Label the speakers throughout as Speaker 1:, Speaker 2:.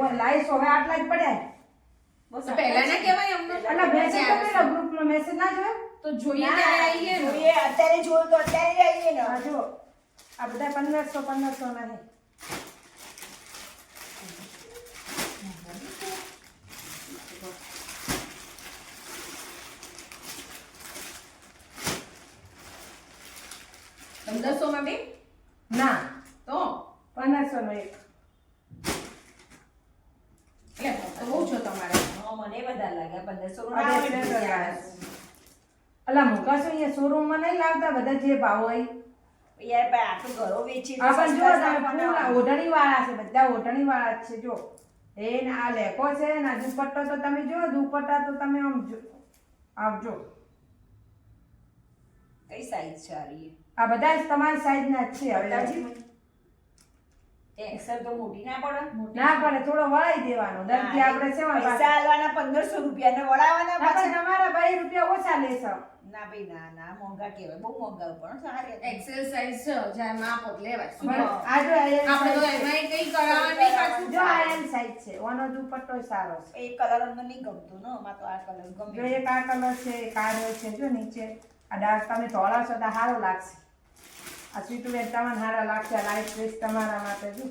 Speaker 1: હું હવે આટલા જ પડ્યા
Speaker 2: બસ
Speaker 3: પહેલા ના કહેવાય અમને
Speaker 1: એટલે મેસેજ તો કર્યો ગ્રુપનો મેસેજ ના જોયો?
Speaker 3: તો જોઈએ ત્યારે આવીએ
Speaker 2: જોઈએ અત્યારે જોયું તો અત્યારે આવીએ ને.
Speaker 1: હા જો આ બધા પંદરસો પંદરસો ના છે.
Speaker 3: પંદરસો માં બે?
Speaker 1: ના.
Speaker 3: તો?
Speaker 1: પંદરસો નો એક
Speaker 3: એટલે તો બહુ છો તમારે
Speaker 2: હા, મને વધારે લાગ્યા પંદરસો.
Speaker 1: અલા મુકાશો અહીંયા શોરૂમમાં નહીં લાવતા બધા જે ભાવ હોય?
Speaker 2: યાર ભાઈ આ ઘરો વેચી
Speaker 1: આ પણ જો તમે ઓઢણી વાળા છે બધા ઓઢણી વાળા છે જો એ ને આ લેકો છે ને દુપટ્ટો તો તમે જો દુપટ્ટા તો તમે આમ જો આવજો
Speaker 2: કઈ સાઈઝ છે આ
Speaker 1: બધા તમારી સાઈઝના જ છે હવે.
Speaker 2: મને. તો મોટી ના પડે.
Speaker 1: ના પડે થોડો વળાઈ દેવાનો. દરથી આપણે સેવા
Speaker 2: પૈસા આલવાના પંદરસો રૂપિયા ને વળાવવાના પાછા.
Speaker 1: તમારા ભાઈ રૂપિયા ઓછા લેશો.
Speaker 2: ના ભાઈ ના ના મોંઘા કહેવાય. બહુ મોંઘા પણ સારી હતી.
Speaker 3: એક્સેલ સાઇઝ છે જ્યાં માપ જ લેવાય?
Speaker 1: આ જો
Speaker 3: આપણે તો
Speaker 1: છે.
Speaker 3: એમાંય કંઈ કરાવવા નહીં પાછું.
Speaker 1: જો આ એમ સાઈઝ છે. ઓનો દુપટ્ટો સારો છે.
Speaker 2: એ કલર અમને નહીં ગમતું ને અમારે તો આ કલર
Speaker 1: જો
Speaker 2: ગમે
Speaker 1: એક આ કલર છે એક આ છે જો નીચે. આ ડાર્ક તમે ધોળાશો તો સારો લાગશે. આ સ્વીટ વેર તમને સારા લાગશે લાઈટ ડ્રેસ તમારા માટે જો.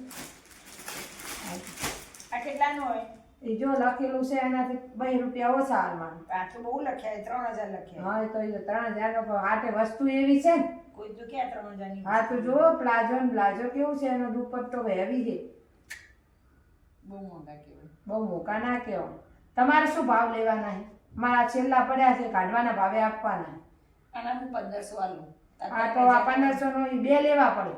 Speaker 2: આ કેટલાનો હોય?
Speaker 1: એ જો લખેલું છે એનાથી બે રૂપિયા ઓછા હાલમાં
Speaker 2: આ તો બહુ લખ્યા ત્રણ હજાર લખ્યા
Speaker 1: હા તો એ ત્રણ હજાર નો હાટે વસ્તુ એવી છે ને?
Speaker 2: કોઈ તો ક્યાં ત્રણ હજારની
Speaker 1: હા તો જો પ્લાઝો ને પ્લાઝો કેવું છે? એનો દુપટ્ટો હેવી છે.
Speaker 2: બહુ મોંઘા કહેવાય.
Speaker 1: બહુ મોંઘા ના કહેવો તમારે શું ભાવ લેવાના છે? મારા છેલ્લા પડ્યા છે કાઢવાના ભાવે આપવાના.
Speaker 2: આના હું પંદરસો આલું.
Speaker 1: આ તો આ પંદરસો નો ઈ બે લેવા પડે.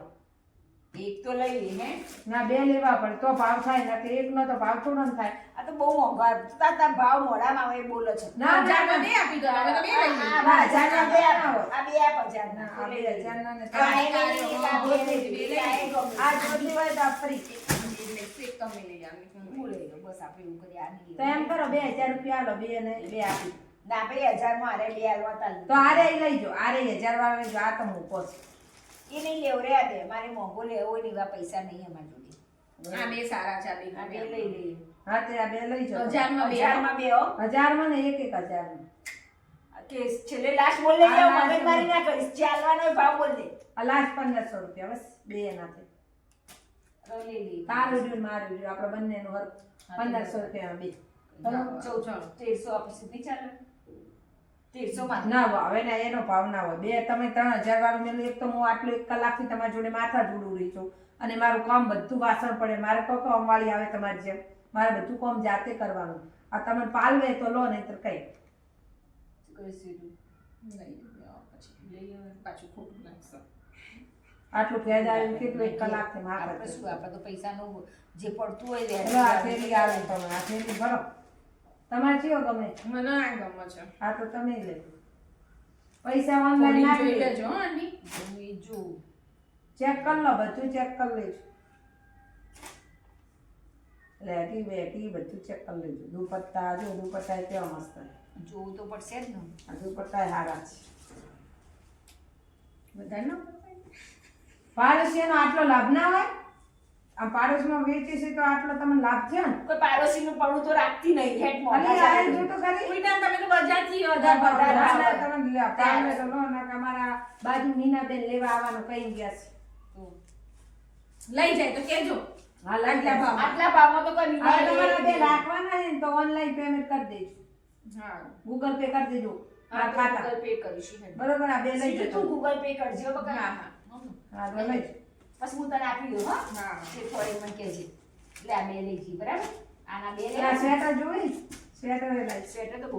Speaker 2: એક તો લઈ લે હે
Speaker 1: ના બે લેવા પડે. તો ભાવ થાય ના કે એક તો ભાવ થોડો ને થાય.
Speaker 2: આ તો બહુ મોંઘા તાતા ભાવ મોડામાં આવે એ છે.
Speaker 1: ના ના
Speaker 3: બે આપી દો હવે તો બે લઈ લઈએ.
Speaker 2: આ
Speaker 1: ના,
Speaker 2: બે આપો. આ બે.
Speaker 1: આ બે ને.
Speaker 2: આ
Speaker 1: હોય તો ફ્રી
Speaker 3: તમે લઈ.
Speaker 2: હું લઈ બસ આપણે એવું કરીએ, આ
Speaker 1: તો એમ કરો બે હજાર રૂપિયા લો બે ને બે આપી
Speaker 2: ના ભાઈ હજારમાં આરે બે હાલવા તાલ.
Speaker 1: તો આરે લઈ જો આરે હજાર વાળા લઈ જો આ તો મૂકો છે.
Speaker 2: એ નહીં લેવ રે આ દે મારે મોંઘો લેવો હોય ને એવા પૈસા નહીં અમારી જોડે.
Speaker 3: આ બે સારા છે આ બે
Speaker 2: લઈ લઈએ
Speaker 1: હા તે આ બે લઈ જો.
Speaker 3: હજારમાં બે.
Speaker 2: હજારમાં બે હો.
Speaker 1: હજારમાં ને એક એક હજાર
Speaker 2: કે છેલ્લે લાસ્ટ બોલ લેજે,
Speaker 1: હા,
Speaker 2: મગજ મારી ના કરીશ. ચાલવાનો ભાવ બોલ દે.
Speaker 1: આ લાસ્ટ પંદરસો રૂપિયા બસ બે એનાથી. તારું જોયું મારું જોયું આપણે બંનેનું હર પંદરસો રૂપિયા બે.
Speaker 2: તેરસો આપીશું નહીં ચાલે
Speaker 1: ના? હોય, હવે ને એનો ભાવ ના હોય. બે તમે ત્રણ હજાર વાળું મેલું એક તો હું આટલું એક કલાકથી તમારી જોડે માથા જોડું રહી છું. અને મારું કામ બધું વાસણ પડે. મારે કોઈ કામવાળી આવે તમારી જેમ. મારે બધું કામ જાતે કરવાનું. આ તમે પાલવે તો લો નહીં તો કઈ આટલું ફેદ આવ્યું કેટલું એક કલાકથી
Speaker 2: આપણે
Speaker 1: માથા
Speaker 2: શું આપણે તો પૈસાનું જે પડતું હોય
Speaker 1: આ ફેરી આવે તમે આ ફેરી ભરો. તમારે કયો ગમે
Speaker 3: મને આ ગમે છે.
Speaker 1: આ તો તમે લે પૈસા ઓનલાઈન નાખી
Speaker 3: જોઈ લેજો હો આંટી
Speaker 2: હું
Speaker 1: ચેક કરી લો બધું ચેક કરી લેજો. લેટી બેટી બધું ચેક કરી લેજો. દુપટ્ટા જો દુપટ્ટા કેવા મસ્ત છે.
Speaker 2: જોવું તો પડશે જ ને.
Speaker 1: આ દુપટ્ટા હારા છે.
Speaker 3: બધા ના
Speaker 1: પાડોશીનો આટલો લાભ ના હોય? આમ પાડોશમાં વેચે છે તો આટલો તમને લાભ છે ને?
Speaker 2: કોઈ પાડોશીનું પડવું તો રાખતી નહીં હેડ મોઢા
Speaker 1: આ જો તો ખરી
Speaker 3: ઉલટા તમે તો બજારથી વધારે
Speaker 2: વધારે
Speaker 1: તમે લે- પાડવે તો નો ના તમારા બાજુ મીનાબેન લેવા આવવાનું કહી ગયા છે.
Speaker 3: લઈ જાય તો કેજો.
Speaker 1: હા લઈ
Speaker 3: આટલા ભાવ.
Speaker 2: આટલા ભાવમાં તો કોઈ
Speaker 1: હવે તમારા બે રાખવાના છે તો ઓનલાઈન પેમેન્ટ કરી દેજો.
Speaker 3: હા.
Speaker 1: ગૂગલ પે કરી દેજો.
Speaker 2: હા, તો Google Pay કરીશું.
Speaker 1: બરોબર આ બે લઈ જજો.
Speaker 2: તું ગૂગલ પે કરજો બકા.
Speaker 3: હા, હા.
Speaker 1: હા લઈ.
Speaker 2: પછી હું તને આપી દઉં હા.
Speaker 3: હા.
Speaker 2: જે થોડી મને કહેજે. એટલે આ બે લઈ જઈ બરાબર? આના બે
Speaker 1: સ્વેટર જોઈ? સ્વેટર
Speaker 2: સ્વેટર તો બહુ